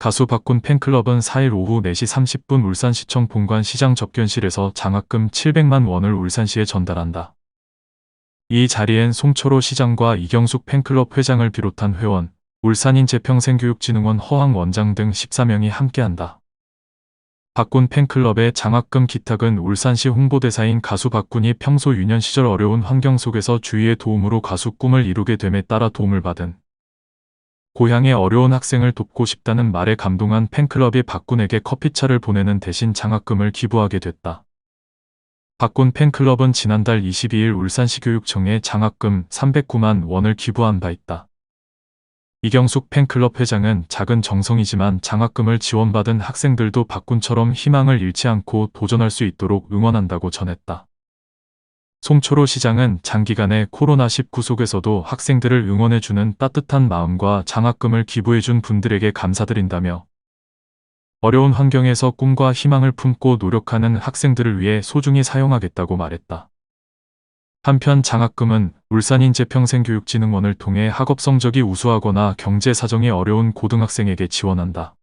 가수 박군 팬클럽은 4일 오후 4시 30분 울산시청 본관 시장 접견실에서 장학금 700만 원을 울산시에 전달한다. 이 자리엔 송철호 시장과 이경숙 팬클럽 회장을 비롯한 회원, 울산인 재평생교육진흥원 허황 원장 등 14명이 함께한다. 박군 팬클럽의 장학금 기탁은 울산시 홍보대사인 가수 박군이 평소 유년 시절 어려운 환경 속에서 주위의 도움으로 가수 꿈을 이루게 됨에 따라 도움을 받은 고향의 어려운 학생을 돕고 싶다는 말에 감동한 팬클럽이 박군에게 커피차를 보내는 대신 장학금을 기부하게 됐다. 박군 팬클럽은 지난달 22일 울산시 교육청에 장학금 309만 원을 기부한 바 있다. 이경숙 팬클럽 회장은 작은 정성이지만 장학금을 지원받은 학생들도 박군처럼 희망을 잃지 않고 도전할 수 있도록 응원한다고 전했다. 송초로 시장은 장기간의 코로나19 속에서도 학생들을 응원해주는 따뜻한 마음과 장학금을 기부해준 분들에게 감사드린다며 어려운 환경에서 꿈과 희망을 품고 노력하는 학생들을 위해 소중히 사용하겠다고 말했다. 한편 장학금은 울산인 재평생교육진흥원을 통해 학업 성적이 우수하거나 경제 사정이 어려운 고등학생에게 지원한다.